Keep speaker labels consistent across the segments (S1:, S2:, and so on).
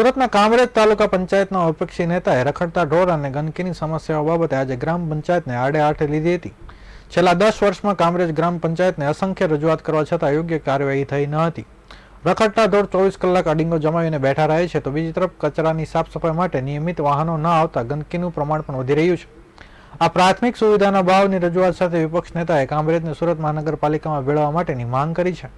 S1: સુરતના કામરેજ તાલુકા પંચાયતના અપક્ષી નેતાએ રખડતા ઢોર અને ગંદકીની સમસ્યાઓ બાબતે આજે ગ્રામ પંચાયતને આડે આઠે લીધી હતી. છેલ્લા દસ વર્ષમાં કામરેજ ગ્રામ પંચાયતને અસંખ્ય રજૂઆત કરવા છતાં યોગ્ય કાર્યવાહી થઈ ન હતી. રખડતા ઢોર ચોવીસ કલાક અડીંગો જમાવીને બેઠા રહે છે તો બીજી તરફ કચરાની સાફ સફાઈ માટે નિયમિત વાહનો ન આવતા ગંદકીનું પ્રમાણ પણ વધી રહ્યું છે. આ પ્રાથમિક સુવિધાના ભાવની રજૂઆત સાથે વિપક્ષ નેતાએ કામરેજને સુરત મહાનગરપાલિકામાં ભેળવવા માટેની માંગ કરી છે.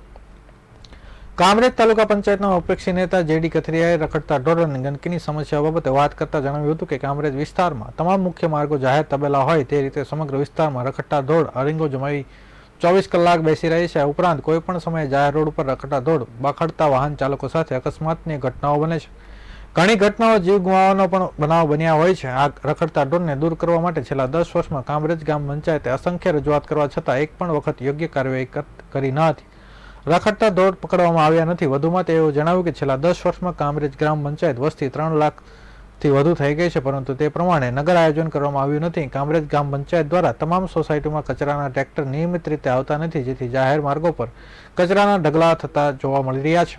S1: કામરેજ તાલુકા પંચાયતના અપેક્ષી નેતા જેડી કથરિયાએ રખડતા ઢોર અને ગંદકીની સમસ્યા બાબતે વાત કરતા જણાવ્યું હતું કે કામરેજ વિસ્તારમાં તમામ મુખ્ય માર્ગો જાહેર તબેલા હોય તે રીતે સમગ્ર વિસ્તારમાં રખડતા ઢોર અરિંગો જમાવી ચોવીસ કલાક બેસી રહે છે. ઉપરાંત કોઈપણ સમયે જાહેર રોડ ઉપર રખડતા ઢોર બખડતા વાહન ચાલકો સાથે અકસ્માતની ઘટનાઓ બને છે. ઘણી ઘટનાઓ જીવ ગુમાવવાનો પણ બનાવ બન્યા હોય છે. આ રખડતા ઢોરને દૂર કરવા માટે છેલ્લા દસ વર્ષમાં કામરેજ ગામ પંચાયતે અસંખ્ય રજૂઆત કરવા છતાં એક પણ વખત યોગ્ય કાર્યવાહી કર- કરી ન હતી. રખડતા દોડ પકડવામાં આવ્યા નથી. વધુમાં તેઓ જણાવ્યું કે છેલ્લા દસ વર્ષમાં કામરેજ ગ્રામ પંચાયત વસ્તી ત્રણ લાખથી વધુ થઈ ગઈ છે, પરંતુ તે પ્રમાણે નગર આયોજન કરવામાં આવ્યું નથી. કામરેજ ગ્રામ પંચાયત દ્વારા તમામ સોસાયટીમાં કચરાના ટ્રેક્ટર નિયમિત રીતે આવતા નથી, જેથી જાહેર માર્ગો પર કચરાના ઢગલા થતા જોવા મળી રહ્યા છે.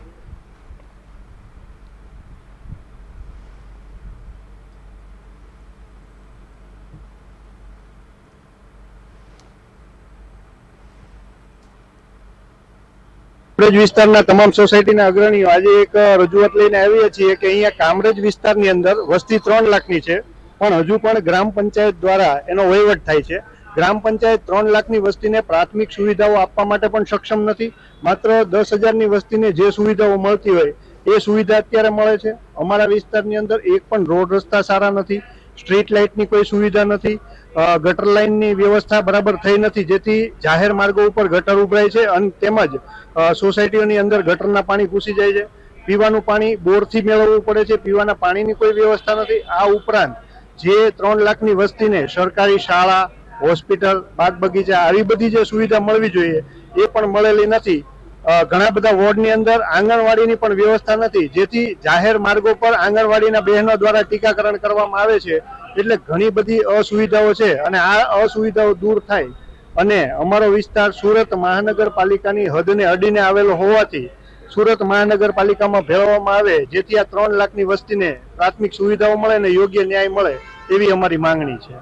S2: કામરેજ વિસ્તારના તમામ સોસાયટીના અગ્રણીઓ આજે એક રજૂઆત લઈને આવીએ છીએ કે અહીંયા કામરેજ વિસ્તારની અંદર વસ્તી ત્રણ લાખની છે, પણ હજુ પણ ગ્રામ પંચાયત દ્વારા એનો વહીવટ થાય છે. ગ્રામ પંચાયત ત્રણ લાખની વસ્તીને પ્રાથમિક સુવિધાઓ આપવા માટે પણ સક્ષમ નથી. માત્ર દસ હજારની વસ્તીને જે સુવિધાઓ મળતી હોય એ સુવિધા અત્યારે મળે છે. અમારા વિસ્તારની અંદર એક પણ રોડ રસ્તા સારા નથી. સ્ટ્રીટ લાઇટની કોઈ સુવિધા નથી ગટર લાઇનની વ્યવસ્થા બરાબર થઈ નથી, જેથી જાહેર માર્ગો ઉપર ગટર ઉભરાય છે અને તેમજ સોસાયટીઓની અંદર ગટરના પાણી ઘૂસી જાય છે. પીવાનું પાણી બોરથી મેળવવું પડે છે, પીવાના પાણીની કોઈ વ્યવસ્થા નથી. આ ઉપરાંત જે ત્રણ લાખની વસ્તીને સરકારી શાળા, હોસ્પિટલ, બાગ બગીચા, આવી બધી જે સુવિધા મળવી જોઈએ, એ પણ મળેલી નથી. ઘણા બધા વોર્ડની અંદર આંગણવાડીની પણ વ્યવસ્થા નથી. જેથી જાહેર માર્ગો પર આંગણવાડીના બહેનો દ્વારા ટીકાકરણ કરવામાં આવે છે. એટલે ઘણી બધી અસુવિધાઓ છે અને આ અસુવિધાઓ દૂર થાય. અને અમારો વિસ્તાર સુરત મહાનગરપાલિકાની હદને અડીને આવેલો હોવાથી સુરત મહાનગરપાલિકામાં ભેળવવામાં આવે, જેથી આ ત્રણ લાખની વસ્તીને પ્રાથમિક સુવિધાઓ મળે અને યોગ્ય ન્યાય મળે એવી અમારી માંગણી છે.